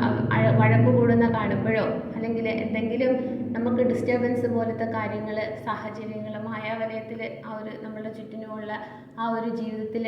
വഴക്കു കൂടുന്ന കാണുമ്പോഴോ അല്ലെങ്കിൽ എന്തെങ്കിലും നമുക്ക് ഡിസ്റ്റർബൻസ് പോലത്തെ കാര്യങ്ങൾ സാഹചര്യങ്ങൾ മായാവലയത്തിൽ ആ ഒരു നമ്മളുടെ ചുറ്റിനുമുള്ള ആ ഒരു ജീവിതത്തിൽ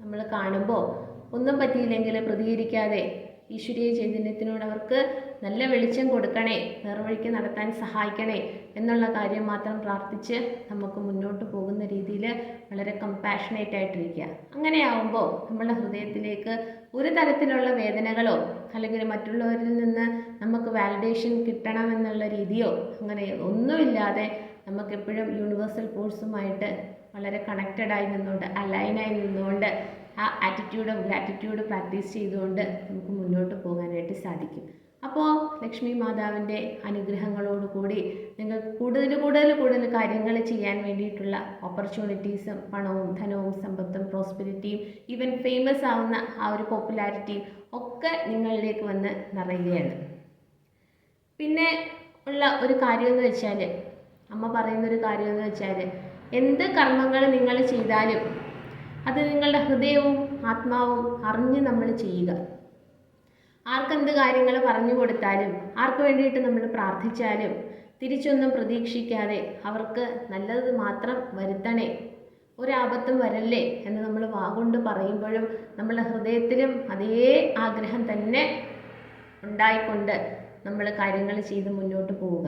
നമ്മൾ കാണുമ്പോൾ ഒന്നും പറ്റിയില്ലെങ്കിൽ പ്രതികരിക്കാതെ ഈശ്വരീയ ചൈതന്യത്തിനോട് അവർക്ക് നല്ല വെളിച്ചം കൊടുക്കണേ നേർവഴിക്ക് നടത്താൻ സഹായിക്കണേ എന്നുള്ള കാര്യം മാത്രം പ്രാർത്ഥിച്ച് നമുക്ക് മുന്നോട്ട് പോകുന്ന രീതിയിൽ വളരെ കമ്പാഷനേറ്റ് ആയിട്ടിരിക്കുക. അങ്ങനെയാവുമ്പോൾ നമ്മളുടെ ഹൃദയത്തിലേക്ക് ഒരു തരത്തിലുള്ള വേദനകളോ അല്ലെങ്കിൽ മറ്റുള്ളവരിൽ നിന്ന് നമുക്ക് വാലിഡേഷൻ കിട്ടണമെന്നുള്ള രീതിയോ അങ്ങനെ ഒന്നുമില്ലാതെ നമുക്കെപ്പോഴും യൂണിവേഴ്സൽ ഫോഴ്സുമായിട്ട് വളരെ കണക്റ്റഡായി നിന്നുകൊണ്ട് അലൈനായി നിന്നുകൊണ്ട് ആ ആറ്റിറ്റ്യൂഡ് ഓഫ് ഗ്രാറ്റിറ്റ്യൂഡ് പ്രാക്ടീസ് ചെയ്തുകൊണ്ട് നമുക്ക് മുന്നോട്ട് പോകാനായിട്ട് സാധിക്കും. അപ്പോൾ ലക്ഷ്മി മാതാവിന്റെ അനുഗ്രഹങ്ങളോടുകൂടി നിങ്ങൾക്ക് കൂടുതൽ കൂടുതൽ കൂടുതൽ കാര്യങ്ങൾ ചെയ്യാൻ വേണ്ടിയിട്ടുള്ള ഓപ്പർച്യൂണിറ്റീസും പണവും ധനവും സമ്പത്തും പ്രോസ്പെരിറ്റിയും ഈവൻ ഫേമസ് ആവുന്ന ആ ഒരു പോപ്പുലാരിറ്റിയും ഒക്കെ നിങ്ങളിലേക്ക് വന്ന് നിറയുകയാണ്. പിന്നെ ഉള്ള ഒരു കാര്യം എന്ന് വെച്ചാൽ അമ്മ പറയുന്നൊരു കാര്യമെന്ന് വെച്ചാൽ എന്ത് കർമ്മങ്ങൾ നിങ്ങൾ ചെയ്താലും അത് നിങ്ങളുടെ ഹൃദയവും ആത്മാവും അറിഞ്ഞ് നമ്മൾ ചെയ്യുക. ആർക്കെന്ത് കാര്യങ്ങൾ പറഞ്ഞു കൊടുത്താലും ആർക്ക് വേണ്ടിയിട്ട് നമ്മൾ പ്രാർത്ഥിച്ചാലും തിരിച്ചൊന്നും പ്രതീക്ഷിക്കാതെ അവർക്ക് നല്ലത് മാത്രം വരുത്തണേ. ഒരാപത്തും വരല്ലേ എന്ന് നമ്മൾ വാഗൊണ്ട് പറയുമ്പോഴും നമ്മളുടെ ഹൃദയത്തിലും അതേ ആഗ്രഹം തന്നെ ഉണ്ടായിക്കൊണ്ട് നമ്മൾ കാര്യങ്ങൾ ചെയ്ത് മുന്നോട്ട് പോവുക.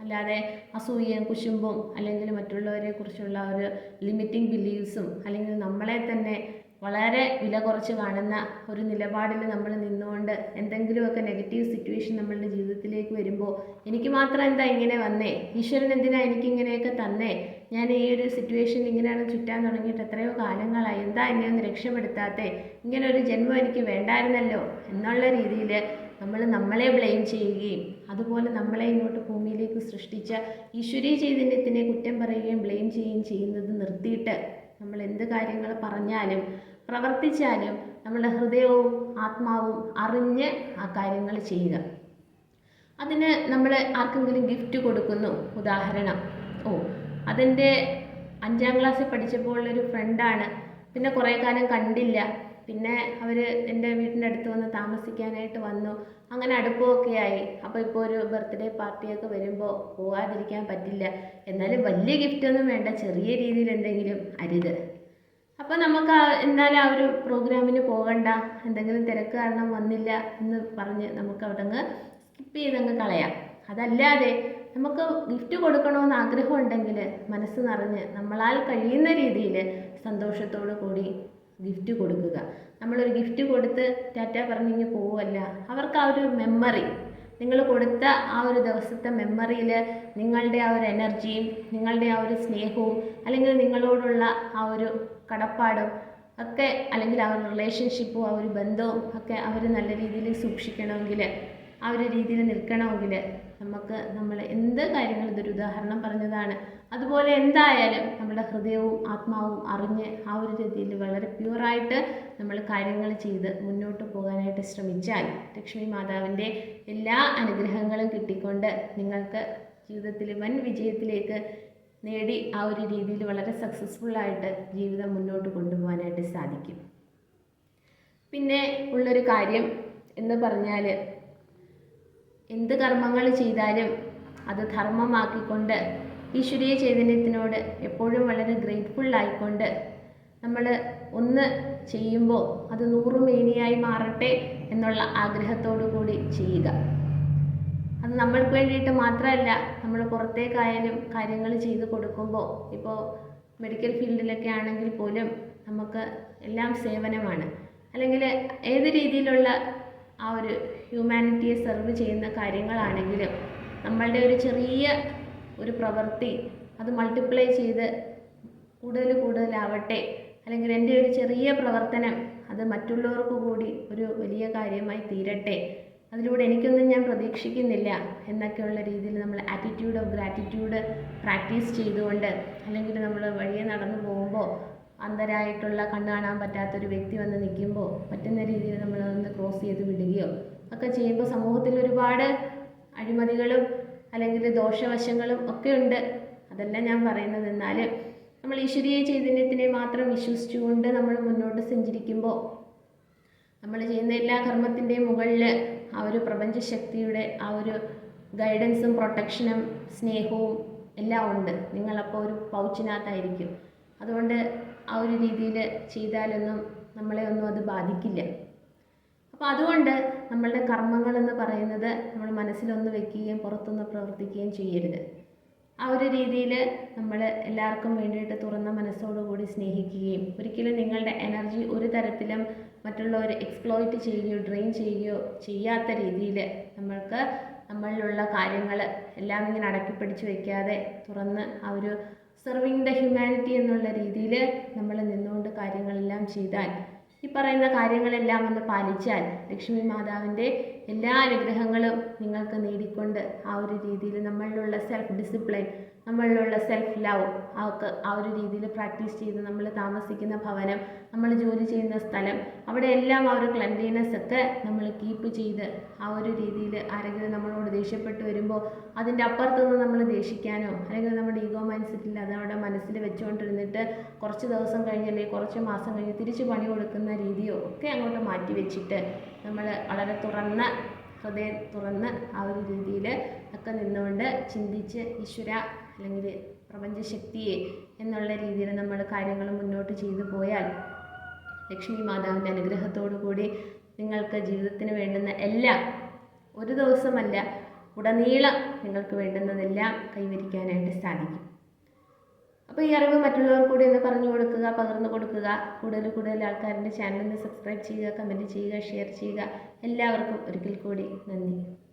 അല്ലാതെ അസൂയയും കുശുമ്പും അല്ലെങ്കിൽ മറ്റുള്ളവരെ കുറിച്ചുള്ള ഒരു ലിമിറ്റിംഗ് ബിലീവ്സും അല്ലെങ്കിൽ നമ്മളെ തന്നെ വളരെ വില കുറച്ച് കാണുന്ന ഒരു നിലപാടിൽ നമ്മൾ നിന്നുകൊണ്ട് എന്തെങ്കിലുമൊക്കെ നെഗറ്റീവ് സിറ്റുവേഷൻ നമ്മളുടെ ജീവിതത്തിലേക്ക് വരുമ്പോൾ എനിക്ക് മാത്രം എന്താ ഇങ്ങനെ വന്നേ? ഈശ്വരൻ എന്തിനാ എനിക്ക് ഇങ്ങനെയൊക്കെ തന്നേ? ഞാൻ ഈ ഒരു സിറ്റുവേഷൻ ഇങ്ങനെയാണ് ചുറ്റാൻ തുടങ്ങിയിട്ട് എത്രയോ കാലങ്ങളായി. എന്താ എന്നെ ഒന്ന് രക്ഷപ്പെടുത്താത്തേ? ഇങ്ങനെ ഒരു ജന്മം എനിക്ക് വേണ്ടായിരുന്നല്ലോ എന്നുള്ള രീതിയിൽ നമ്മൾ നമ്മളെ ബ്ലെയിം ചെയ്യുകയും അതുപോലെ നമ്മളെ ഇങ്ങോട്ട് ഭൂമിയിലേക്ക് സൃഷ്ടിച്ച ഈശ്വരീയ ചൈതന്യത്തിനെ കുറ്റം പറയുകയും ബ്ലെയിം ചെയ്യുകയും ചെയ്യുന്നത് നിർത്തിയിട്ട് നമ്മൾ എന്ത് കാര്യങ്ങൾ പറഞ്ഞാലും പ്രവർത്തിച്ചാലും നമ്മുടെ ഹൃദയവും ആത്മാവും അറിഞ്ഞ് ആ കാര്യങ്ങൾ ചെയ്യുക. അതിന് നമ്മൾ ആർക്കെങ്കിലും ഗിഫ്റ്റ് കൊടുക്കുന്നു? ഉദാഹരണം. ഓ അതെന്റെ അഞ്ചാം ക്ലാസ്സിൽ പഠിച്ചപ്പോൾ ഉള്ളൊരു ഫ്രണ്ടാണ് പിന്നെ കുറേ കാലം കണ്ടില്ല. പിന്നെ അവർ എന്റെ വീടിന്റെ അടുത്ത് വന്ന് താമസിക്കാനായിട്ട് വന്നു. അങ്ങനെ അടുപ്പമൊക്കെ ആയി. അപ്പോൾ ഇപ്പോൾ ഒരു ബർത്ത്ഡേ പാർട്ടിയൊക്കെ വരുമ്പോൾ പോകാതിരിക്കാൻ പറ്റില്ല. എന്നാലും വലിയ ഗിഫ്റ്റൊന്നും വേണ്ട. ചെറിയ രീതിയിൽ എന്തെങ്കിലും അരുത്. അപ്പോൾ നമുക്ക് എന്നാലും ആ ഒരു പ്രോഗ്രാമിന് പോകണ്ട. എന്തെങ്കിലും തിരക്ക് കാരണം വന്നില്ല എന്ന് പറഞ്ഞ് നമുക്ക് അവിടെ അങ്ങ് സ്കിപ്പ് ചെയ്തങ്ങ് കളയാം. അതല്ലാതെ നമുക്ക് ഗിഫ്റ്റ് കൊടുക്കണമെന്ന് ആഗ്രഹമുണ്ടെങ്കിൽ മനസ്സ് നിറഞ്ഞ് നമ്മളാൽ കഴിയുന്ന രീതിയിൽ സന്തോഷത്തോടു കൂടി ഗിഫ്റ്റ് കൊടുക്കുക. നമ്മളൊരു ഗിഫ്റ്റ് കൊടുത്ത് ടാറ്റ പറഞ്ഞിങ്ങ് പോവല്ല. അവർക്ക് ആ ഒരു മെമ്മറി നിങ്ങൾ കൊടുത്ത ആ ഒരു ദിവസത്തെ മെമ്മറിയിൽ നിങ്ങളുടെ ആ ഒരു എനർജിയും നിങ്ങളുടെ ആ ഒരു സ്നേഹവും അല്ലെങ്കിൽ നിങ്ങളോടുള്ള ആ ഒരു കടപ്പാടും ഒക്കെ അല്ലെങ്കിൽ ആ ഒരു റിലേഷൻഷിപ്പും ആ ഒരു ബന്ധവും ഒക്കെ അവർ നല്ല രീതിയിൽ സൂക്ഷിക്കണമെങ്കിൽ ആ ഒരു രീതിയിൽ നിൽക്കണമെങ്കിൽ നമുക്ക് നമ്മൾ എന്ത് കാര്യങ്ങൾ ഇതൊരു ഉദാഹരണം പറഞ്ഞതാണ്. അതുപോലെ എന്തായാലും നമ്മുടെ ഹൃദയവും ആത്മാവും അറിഞ്ഞ് ആ ഒരു രീതിയിൽ വളരെ പ്യുവറായിട്ട് നമ്മൾ കാര്യങ്ങൾ ചെയ്ത് മുന്നോട്ട് പോകാനായിട്ട് ശ്രമിച്ചാൽ ലക്ഷ്മി മാതാവിന്റെ എല്ലാ അനുഗ്രഹങ്ങളും കിട്ടിക്കൊണ്ട് നിങ്ങൾക്ക് ജീവിതത്തിൽ വൻ വിജയത്തിലേക്ക് നേടി ആ ഒരു രീതിയിൽ വളരെ സക്സസ്ഫുള്ളായിട്ട് ജീവിതം മുന്നോട്ട് കൊണ്ടുപോകാനായിട്ട് സാധിക്കും. പിന്നെ ഉള്ളൊരു കാര്യം എന്ന് പറഞ്ഞാൽ എന്ത് കർമ്മങ്ങൾ ചെയ്താലും അത് ധർമ്മമാക്കിക്കൊണ്ട് ഈശ്വരീയ ചൈതന്യത്തിനോട് എപ്പോഴും വളരെ ഗ്രേറ്റ്ഫുൾ ആയിക്കൊണ്ട് നമ്മൾ ഒന്ന് ചെയ്യുമ്പോൾ അത് നൂറുമേനിയായി മാറട്ടെ എന്നുള്ള ആഗ്രഹത്തോടു കൂടി ചെയ്യുക. അത് നമ്മൾക്ക് വേണ്ടിയിട്ട് മാത്രമല്ല നമ്മൾ പുറത്തേക്കായാലും കാര്യങ്ങൾ ചെയ്ത് കൊടുക്കുമ്പോൾ ഇപ്പോൾ മെഡിക്കൽ ഫീൽഡിലൊക്കെ ആണെങ്കിൽ പോലും നമുക്ക് എല്ലാം സേവനമാണ്. അല്ലെങ്കിൽ ഏത് രീതിയിലുള്ള ആ ഒരു ഹ്യൂമാനിറ്റിയെ സെർവ് ചെയ്യുന്ന കാര്യങ്ങളാണെങ്കിലും നമ്മളുടെ ഒരു ചെറിയ ഒരു പ്രവൃത്തി അത് മൾട്ടിപ്ലൈ ചെയ്ത് കൂടുതൽ കൂടുതലാവട്ടെ. അല്ലെങ്കിൽ എന്റെ ഒരു ചെറിയ പ്രവർത്തനം അത് മറ്റുള്ളവർക്ക് കൂടി ഒരു വലിയ കാര്യമായി തീരട്ടെ. അതിലൂടെ എനിക്കൊന്നും ഞാൻ പ്രതീക്ഷിക്കുന്നില്ല എന്നൊക്കെയുള്ള രീതിയിൽ നമ്മൾ ആറ്റിറ്റ്യൂഡ് ഓഫ് ഗ്രാറ്റിറ്റ്യൂഡ് പ്രാക്ടീസ് ചെയ്തുകൊണ്ട് അല്ലെങ്കിൽ നമ്മൾ വഴിയെ നടന്നു പോകുമ്പോൾ അന്ധരായിട്ടുള്ള കണ്ണ് കാണാൻ പറ്റാത്ത ഒരു വ്യക്തി വന്ന് നിൽക്കുമ്പോൾ പറ്റുന്ന രീതിയിൽ നമ്മൾ ഒന്ന് ക്രോസ് ചെയ്ത് വിടുകയോ ഒക്കെ ചെയ്യുമ്പോൾ സമൂഹത്തിൽ ഒരുപാട് അഴിമതികളും അല്ലെങ്കിൽ ദോഷവശങ്ങളും ഒക്കെ ഉണ്ട്. അതല്ല ഞാൻ പറയുന്നത്. എന്നാൽ നമ്മൾ ഈശ്വരീയ ചൈതന്യത്തിനെ മാത്രം വിശ്വസിച്ചുകൊണ്ട് നമ്മൾ മുന്നോട്ട് സഞ്ചരിക്കുമ്പോൾ നമ്മൾ ചെയ്യുന്ന എല്ലാ കർമ്മത്തിന്റെയും മുകളിൽ ആ ഒരു പ്രപഞ്ചശക്തിയുടെ ആ ഒരു ഗൈഡൻസും പ്രൊട്ടക്ഷനും സ്നേഹവും എല്ലാം ഉണ്ട്. നിങ്ങളപ്പോൾ ഒരു പൗച്ചിനകത്തായിരിക്കും അതുകൊണ്ട് ആ ഒരു രീതിയിൽ ചെയ്താലൊന്നും നമ്മളെ ഒന്നും അത് ബാധിക്കില്ല. അപ്പോൾ അതുകൊണ്ട് നമ്മളുടെ കർമ്മങ്ങളെന്ന് പറയുന്നത് നമ്മൾ മനസ്സിലൊന്ന് വെക്കുകയും പുറത്തൊന്ന് പ്രവർത്തിക്കുകയും ചെയ്യരുത്. ആ ഒരു രീതിയിൽ നമ്മൾ എല്ലാവർക്കും വേണ്ടിയിട്ട് തുറന്ന മനസ്സോടുകൂടി സ്നേഹിക്കുകയും ഒരിക്കലും നിങ്ങളുടെ എനർജി ഒരു തരത്തിലും മറ്റുള്ളവർ എക്സ്പ്ലോയിറ്റ് ചെയ്യുകയോ ഡ്രെയിൻ ചെയ്യുകയോ ചെയ്യാത്ത രീതിയിൽ നമ്മൾക്ക് നമ്മളിലുള്ള കാര്യങ്ങൾ എല്ലാം ഇങ്ങനെ അടക്കി പിടിച്ച് വയ്ക്കാതെ തുറന്ന് ആ ഒരു സെർവിങ് ദ ഹ്യൂമാനിറ്റി എന്നുള്ള രീതിയിൽ നമ്മൾ നിന്നുകൊണ്ട് കാര്യങ്ങളെല്ലാം ചെയ്താൽ ഈ പറയുന്ന കാര്യങ്ങളെല്ലാം ഒന്ന് പാലിച്ചാൽ ലക്ഷ്മി മാതാവിന്റെ എല്ലാ അനുഗ്രഹങ്ങളും നിങ്ങൾക്ക് നേടിക്കൊണ്ട് ആ ഒരു രീതിയിൽ നമ്മളിലുള്ള സെൽഫ് ഡിസിപ്ലിൻ നമ്മളിലുള്ള സെൽഫ് ലവ് ഒക്കെ ആ ഒരു രീതിയിൽ പ്രാക്ടീസ് ചെയ്ത് നമ്മൾ താമസിക്കുന്ന ഭവനം നമ്മൾ ജോലി ചെയ്യുന്ന സ്ഥലം അവിടെ എല്ലാം ആ ഒരു ക്ലെൻലിനെസ് ഒക്കെ നമ്മൾ കീപ്പ് ചെയ്ത് ആ ഒരു രീതിയിൽ ആരെങ്കിലും നമ്മളോട് ദേഷ്യപ്പെട്ട് വരുമ്പോൾ അതിന്റെ അപ്പുറത്ത് നിന്ന് നമ്മൾ ദേഷിക്കാനോ അല്ലെങ്കിൽ നമ്മുടെ ഈഗോ മൈൻഡ് സെറ്റിൽ അത് അവിടെ മനസ്സിൽ വെച്ചുകൊണ്ടിരുന്നിട്ട് കുറച്ച് ദിവസം കഴിഞ്ഞ് അല്ലെങ്കിൽ കുറച്ച് മാസം കഴിഞ്ഞ് തിരിച്ച് പണി കൊടുക്കുന്ന രീതിയോ ഒക്കെ അങ്ങോട്ട് മാറ്റി വെച്ചിട്ട് നമ്മൾ വളരെ തുറന്ന ഹൃദയം തുറന്ന് ആ ഒരു രീതിയിൽ ഒക്കെ നിന്നുകൊണ്ട് ചിന്തിച്ച് ഈശ്വര അല്ലെങ്കിൽ പ്രപഞ്ചശക്തിയെ എന്നുള്ള രീതിയിൽ നമ്മൾ കാര്യങ്ങൾ മുന്നോട്ട് ചെയ്തു പോയാൽ ലക്ഷ്മി മാതാവിന്റെ അനുഗ്രഹത്തോടു കൂടി നിങ്ങൾക്ക് ജീവിതത്തിന് വേണ്ടുന്ന എല്ലാം ഒരു ദിവസമല്ല ഉടനീളം നിങ്ങൾക്ക് വേണ്ടുന്നതെല്ലാം കൈവരിക്കാനായിട്ട് സാധിക്കും. അപ്പോൾ ഈ അറിവ് മറ്റുള്ളവർ കൂടി ഒന്ന് പറഞ്ഞു കൊടുക്കുക പകർന്നു കൊടുക്കുക. കൂടുതൽ കൂടുതൽ ആൾക്കാരുടെ ചാനലിന് സബ്സ്ക്രൈബ് ചെയ്യുക കമന്റ് ചെയ്യുക ഷെയർ ചെയ്യുക. എല്ലാവർക്കും ഒരിക്കൽ കൂടി നന്ദി.